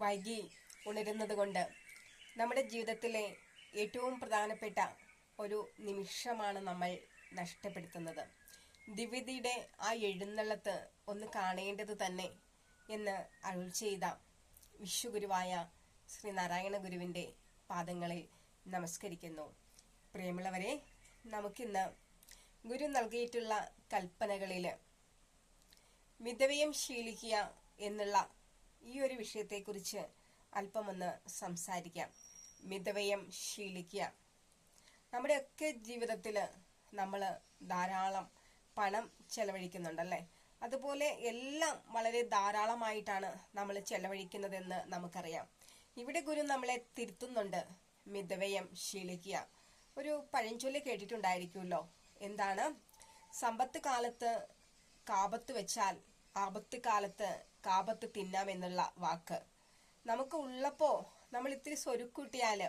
വൈകി ഉണരുന്നത് കൊണ്ട് നമ്മുടെ ജീവിതത്തിലെ ഏറ്റവും പ്രധാനപ്പെട്ട ഒരു നിമിഷമാണ് നമ്മൾ നഷ്ടപ്പെടുത്തുന്നത്. ദിവ്യതയുടെ ആ എഴുന്നള്ളത്ത് ഒന്ന് കാണേണ്ടത് തന്നെ എന്ന് അരുൾ ചെയ്ത വിശ്വഗുരുവായ ശ്രീനാരായണ ഗുരുവിന്റെ പാദങ്ങളിൽ നമസ്കരിക്കുന്നു. പ്രിയമുള്ളവരെ നമുക്കിന്ന് ഗുരു നൽകിയിട്ടുള്ള കൽപ്പനകളിൽ മിതവ്യം ശീലിക്കുക എന്നുള്ള ഈ ഒരു വിഷയത്തെക്കുറിച്ച് അല്പമൊന്ന് സംസാരിക്കാം. മിതവയം ശീലിക്കുക. നമ്മുടെയൊക്കെ ജീവിതത്തിൽ നമ്മൾ ധാരാളം പണം ചെലവഴിക്കുന്നുണ്ടല്ലേ? അതുപോലെ എല്ലാം വളരെ ധാരാളമായിട്ടാണ് നമ്മൾ ചെലവഴിക്കുന്നതെന്ന് നമുക്കറിയാം. ഇവിടെ ഗുരു നമ്മളെ തിരുത്തുന്നുണ്ട് മിതവയം ശീലിക്കുക. ഒരു പഴഞ്ചൊല്ലി കേട്ടിട്ടുണ്ടായിരിക്കുമല്ലോ. എന്താണ്? സമ്പത്ത് കാലത്ത് കാപത്ത് വെച്ചാൽ ആപത്ത് കാലത്ത് കാപത്ത് തിന്നാം എന്നുള്ള വാക്ക്. നമുക്ക് ഉള്ളപ്പോ നമ്മൾ ഇത്തിരി സ്വരുക്കൂട്ടിയാൽ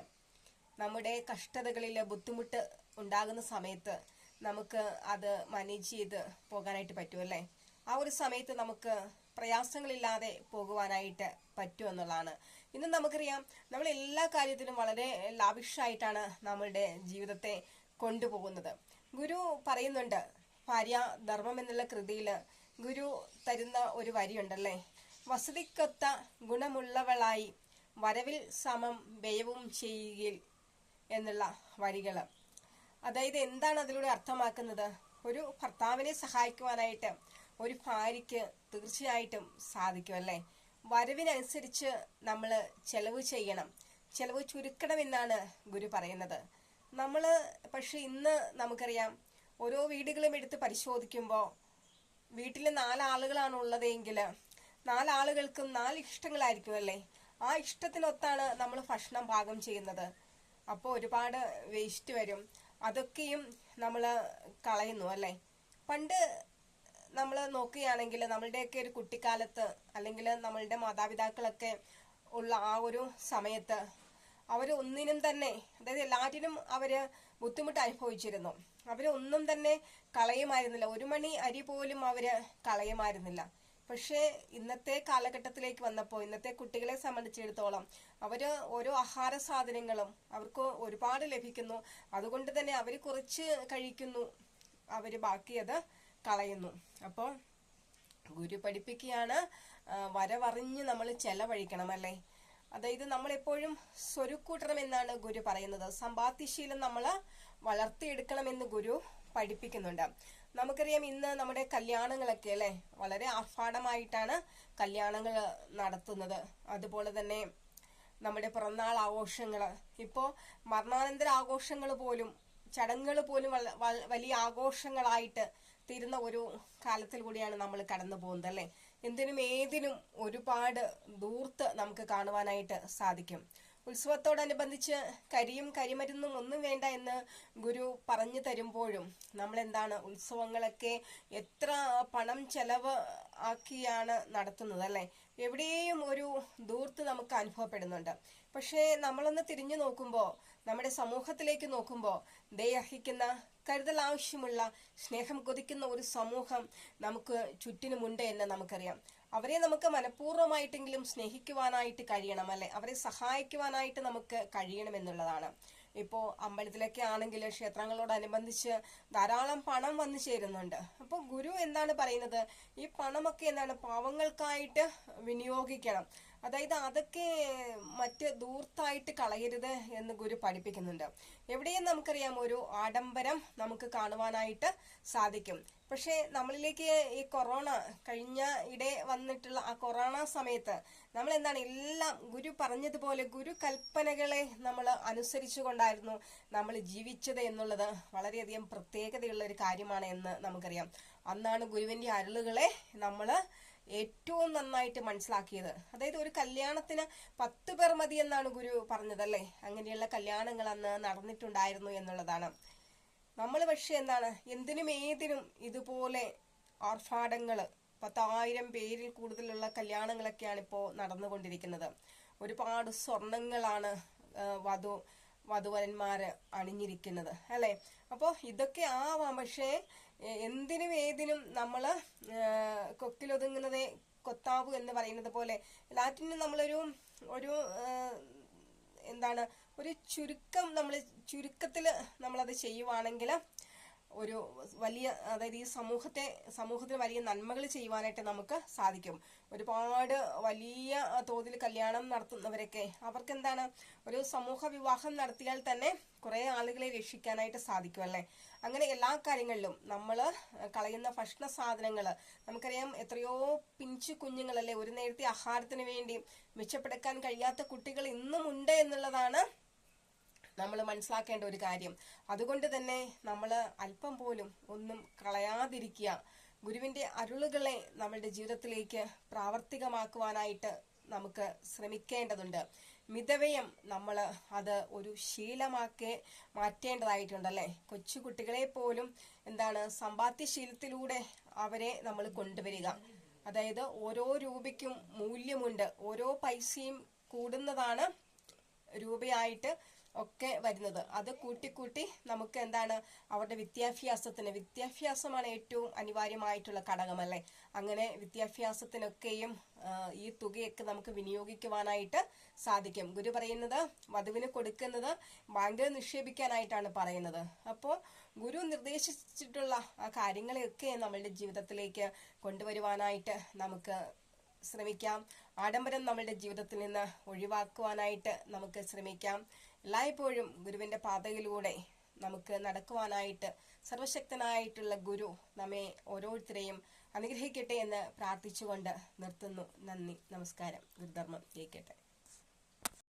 നമ്മുടെ കഷ്ടതകളിൽ ബുദ്ധിമുട്ട് ഉണ്ടാകുന്ന സമയത്ത് നമുക്ക് അത് മാനേജ് ചെയ്ത് പോകാനായിട്ട് പറ്റുമല്ലേ ആ ഒരു സമയത്ത് നമുക്ക് പ്രയാസങ്ങളില്ലാതെ പോകുവാനായിട്ട് പറ്റും എന്നുള്ളതാണ്. ഇന്ന് നമുക്കറിയാം നമ്മൾ എല്ലാ കാര്യത്തിലും വളരെ ലാവിഷായിട്ടാണ് നമ്മളുടെ ജീവിതത്തെ കൊണ്ടുപോകുന്നത്. ഗുരു പറയുന്നുണ്ട് ഭാര്യ ധർമ്മം എന്നുള്ള കൃതിയിൽ ഗുരു തരുന്ന ഒരു വരിയുണ്ടല്ലേ? വസതിക്കൊത്ത ഗുണമുള്ളവളായി വരവിൽ സമം വ്യയവും ചെയ്യുകയിൽ എന്നുള്ള വരികൾ. അതായത് എന്താണ് അതിലൂടെ അർത്ഥമാക്കുന്നത്? ഒരു ഭർത്താവിനെ സഹായിക്കുവാനായിട്ട് ഒരു ഭാര്യയ്ക്ക് തീർച്ചയായിട്ടും സാധിക്കും അല്ലേ? വരവിനനുസരിച്ച് നമ്മൾ ചെലവ് ചെയ്യണം. ചെലവ് ചുരുക്കണമെന്നാണ് ഗുരു പറയുന്നത്. നമ്മൾ പക്ഷെ ഇന്ന് നമുക്കറിയാം ഓരോ വീടുകളും എടുത്ത് പരിശോധിക്കുമ്പോൾ വീട്ടിൽ നാലാളുകളാണ് ഉള്ളതെങ്കിൽ നാലാളുകൾക്കും നാല് ഇഷ്ടങ്ങളായിരിക്കും അല്ലേ ആ ഇഷ്ടത്തിനൊത്താണ് നമ്മൾ ഭക്ഷണം പാകം ചെയ്യുന്നത്. അപ്പോൾ ഒരുപാട് വേസ്റ്റ് വരും. അതൊക്കെയും നമ്മൾ കളയുന്നു അല്ലേ? പണ്ട് നമ്മൾ നോക്കുകയാണെങ്കിൽ നമ്മളുടെയൊക്കെ ഒരു കുട്ടിക്കാലത്ത് അല്ലെങ്കിൽ നമ്മളുടെ മാതാപിതാക്കളൊക്കെ ഉള്ള ആ ഒരു സമയത്ത് അവർ ഒന്നിനും തന്നെ അതായത് എല്ലാറ്റിനും അവർ ബുദ്ധിമുട്ട് അനുഭവിച്ചിരുന്നു അവരൊന്നും തന്നെ കളയുമായിരുന്നില്ല. ഒരു മണി അരി പോലും അവർ കളയുമായിരുന്നില്ല. പക്ഷേ ഇന്നത്തെ കാലഘട്ടത്തിലേക്ക് വന്നപ്പോൾ ഇന്നത്തെ കുട്ടികളെ സംബന്ധിച്ചിടത്തോളം അവർ ഓരോ ആഹാര സാധനങ്ങളും അവർക്ക് ഒരുപാട് ലഭിക്കുന്നു. അതുകൊണ്ട് തന്നെ അവർ കുറച്ച് കഴിക്കുന്നു. അവർ ബാക്കിയത് കളയുന്നു. അപ്പോൾ ഗുരു പഠിപ്പിക്കുകയാണ് വരവറിഞ്ഞ് നമ്മൾ ചെലവഴിക്കണം അല്ലേ? അതായത് സ്വരുക്കൂട്ടണം എന്നാണ് ഗുരു പറയുന്നത്. സമ്പാദ്യശീലം നമ്മൾ വളർത്തിയെടുക്കണമെന്ന് ഗുരു പഠിപ്പിക്കുന്നുണ്ട്. നമുക്കറിയാം ഇന്ന് നമ്മുടെ കല്യാണങ്ങളൊക്കെ അല്ലെ? വളരെ ആർഭാടമായിട്ടാണ് കല്യാണങ്ങൾ നടത്തുന്നത്. അതുപോലെ തന്നെ നമ്മുടെ പിറന്നാൾ ആഘോഷങ്ങൾ. ഇപ്പോൾ മരണാനന്തര ആഘോഷങ്ങൾ പോലും ചടങ്ങുകൾ പോലും വലിയ ആഘോഷങ്ങളായിട്ട് തീരുന്ന ഒരു കാലത്തിൽ കൂടിയാണ് നമ്മൾ കടന്നു പോകുന്നത് അല്ലേ? എന്തിനും ഏതിനും ഒരുപാട് ദൂർത്ത് നമുക്ക് കാണുവാനായിട്ട് സാധിക്കും. ഉത്സവത്തോടനുബന്ധിച്ച് കരിയും കരിമരുന്നും ഒന്നും വേണ്ട എന്ന് ഗുരു പറഞ്ഞു തരുമ്പോഴും നമ്മൾ എന്താണ് ഉത്സവങ്ങളൊക്കെ എത്ര പണം ചെലവ് ആക്കിയാണ് നടത്തുന്നത് അല്ലെ? എവിടെയും ഒരു ദൂർത്ത് നമുക്ക് അനുഭവപ്പെടുന്നുണ്ട്. പക്ഷേ നമ്മളൊന്ന് തിരിഞ്ഞു നോക്കുമ്പോൾ നമ്മുടെ സമൂഹത്തിലേക്ക് നോക്കുമ്പോൾ ദയർഹിക്കുന്ന കരുതൽ ആവശ്യമുള്ള സ്നേഹം കൊതിക്കുന്ന ഒരു സമൂഹം നമുക്ക് ചുറ്റിനുമുണ്ട് എന്ന് നമുക്കറിയാം. അവരെ നമുക്ക് മനഃപൂർവമായിട്ടെങ്കിലും സ്നേഹിക്കുവാനായിട്ട് കഴിയണം അല്ലെ? അവരെ സഹായിക്കുവാനായിട്ട് നമുക്ക് കഴിയണം എന്നുള്ളതാണ്. ഇപ്പോൾ അമ്പലത്തിലൊക്കെ ആണെങ്കിൽ ക്ഷേത്രങ്ങളോടനുബന്ധിച്ച് ധാരാളം പണം വന്നു ചേരുന്നുണ്ട്. അപ്പോൾ ഗുരു എന്താണ് പറയുന്നത്? ഈ പണമൊക്കെ എന്താണ്? പാവങ്ങൾക്കായിട്ട് വിനിയോഗിക്കണം. അതായത് അതൊക്കെ മറ്റ് ദൂർത്തായിട്ട് കളയരുത് എന്ന് ഗുരു പഠിപ്പിക്കുന്നുണ്ട്. എവിടെയും നമുക്കറിയാം ഒരു ആഡംബരം നമുക്ക് കാണുവാനായിട്ട് സാധിക്കും. പക്ഷേ നമ്മളിലേക്ക് ഈ കൊറോണ കഴിഞ്ഞ ഇടെ വന്നിട്ടുള്ള ആ കൊറോണ സമയത്ത് നമ്മൾ എന്താണ് എല്ലാം ഗുരു പറഞ്ഞതുപോലെ ഗുരു കൽപ്പനകളെ നമ്മൾ അനുസരിച്ചുകൊണ്ടായിരുന്നു നമ്മൾ ജീവിച്ചത് എന്നുള്ളത് വളരെയധികം പ്രത്യേകതയുള്ള ഒരു കാര്യമാണ് എന്ന് നമുക്കറിയാം. അന്നാണ് ഗുരുവിന്റെ അരുളുകളെ നമ്മൾ ഏറ്റവും നന്നായിട്ട് മനസ്സിലാക്കിയത്. അതായത് ഒരു കല്യാണത്തിന് പത്ത് പേർ മതി എന്നാണ് ഗുരു പറഞ്ഞതല്ലേ? അങ്ങനെയുള്ള കല്യാണങ്ങൾ അന്ന് നടന്നിട്ടുണ്ടായിരുന്നു എന്നുള്ളതാണ്. നമ്മൾ പക്ഷെ എന്താണ്? എന്തിനും ഏതിനും ഇതുപോലെ ആർഭാടങ്ങൾ പത്തായിരം പേരിൽ കൂടുതലുള്ള കല്യാണങ്ങളൊക്കെയാണ് ഇപ്പോൾ നടന്നുകൊണ്ടിരിക്കുന്നത്. ഒരുപാട് സ്വർണങ്ങളാണ് വധു വധുവരന്മാര് അണിഞ്ഞിരിക്കുന്നത് അല്ലെ? അപ്പോൾ ഇതൊക്കെ ആവാം. പക്ഷേ എന്തിനും ഏതിനും നമ്മൾ കൊക്കിലൊതുങ്ങുന്നതേ കൊത്താവ് എന്ന് പറയുന്നത് പോലെ എല്ലാറ്റിനും നമ്മളൊരു ഒരു എന്താണ് ഒരു ചുരുക്കം നമ്മൾ ചുരുക്കത്തിൽ നമ്മളത് ചെയ്യുവാണെങ്കിൽ ഒരു വലിയ അതായത് ഈ സമൂഹത്തെ സമൂഹത്തിന് വലിയ നന്മകൾ ചെയ്യുവാനായിട്ട് നമുക്ക് സാധിക്കും. ഒരുപാട് വലിയ തോതിൽ കല്യാണം നടത്തുന്നവരൊക്കെ അവർക്ക് എന്താണ് ഒരു സമൂഹ വിവാഹം നടത്തിയാൽ തന്നെ കുറെ ആളുകളെ രക്ഷിക്കാനായിട്ട് സാധിക്കും അല്ലേ? അങ്ങനെ എല്ലാ കാര്യങ്ങളിലും നമ്മൾ കളയുന്ന ഭക്ഷണ സാധനങ്ങൾ നമുക്കറിയാം എത്രയോ പിഞ്ചു കുഞ്ഞുങ്ങളല്ലേ ഒരു നേരത്തെ ആഹാരത്തിന് വേണ്ടി മെച്ചപ്പെടുക്കാൻ കഴിയാത്ത കുട്ടികൾ ഇന്നും ഉണ്ട് എന്നുള്ളതാണ് നമ്മൾ മനസ്സിലാക്കേണ്ട ഒരു കാര്യം. അതുകൊണ്ട് തന്നെ നമ്മൾ അല്പം പോലും ഒന്നും കളയാതിരിക്കുക. ഗുരുവിന്റെ അരുളുകളെ നമ്മളുടെ ജീവിതത്തിലേക്ക് പ്രാവർത്തികമാക്കുവാനായിട്ട് നമുക്ക് ശ്രമിക്കേണ്ടതുണ്ട്. മിതവ്യയം നമ്മൾ അത് ഒരു ശീലമാക്കി മാറ്റേണ്ടതായിട്ടുണ്ടല്ലേ കൊച്ചു കുട്ടികളെ പോലും എന്താണ് സമ്പാദ്യശീലത്തിലൂടെ അവരെ നമ്മൾ കൊണ്ടുവരിക. അതായത് ഓരോ രൂപയ്ക്കും മൂല്യമുണ്ട്. ഓരോ പൈസയും കൂടുന്നതാണ് രൂപയായിട്ട് ഒക്കെ വരുന്നത്. അത് കൂട്ടിക്കൂട്ടി നമുക്ക് എന്താണ് അവരുടെ വിദ്യാഭ്യാസത്തിന് വിദ്യാഭ്യാസമാണ് ഏറ്റവും അനിവാര്യമായിട്ടുള്ള ഘടകമല്ലേ? അങ്ങനെ വിദ്യാഭ്യാസത്തിനൊക്കെയും ഈ തുകയൊക്കെ നമുക്ക് വിനിയോഗിക്കുവാനായിട്ട് സാധിക്കും. ഗുരു പറയുന്നത് വധുവിന് കൊടുക്കുന്നത് ബാങ്കിൽ നിക്ഷേപിക്കാനായിട്ടാണ് പറയുന്നത്. അപ്പോൾ ഗുരു നിർദ്ദേശിച്ചിട്ടുള്ള ആ കാര്യങ്ങളെയൊക്കെ നമ്മളുടെ ജീവിതത്തിലേക്ക് കൊണ്ടുവരുവാനായിട്ട് നമുക്ക് ശ്രമിക്കാം. ആഡംബരം നമ്മളുടെ ജീവിതത്തിൽ നിന്ന് ഒഴിവാക്കുവാനായിട്ട് നമുക്ക് ശ്രമിക്കാം. എല്ലായ്പ്പോഴും ഗുരുവിന്റെ പാതയിലൂടെ നമുക്ക് നടക്കുവാനായിട്ട് സർവശക്തനായിട്ടുള്ള ഗുരു നമ്മെ ഓരോരുത്തരെയും അനുഗ്രഹിക്കട്ടെ എന്ന് പ്രാർത്ഥിച്ചുകൊണ്ട് നിർത്തുന്നു. നന്ദി. നമസ്കാരം. ഗുരുധർമ്മം ജയിക്കട്ടെ.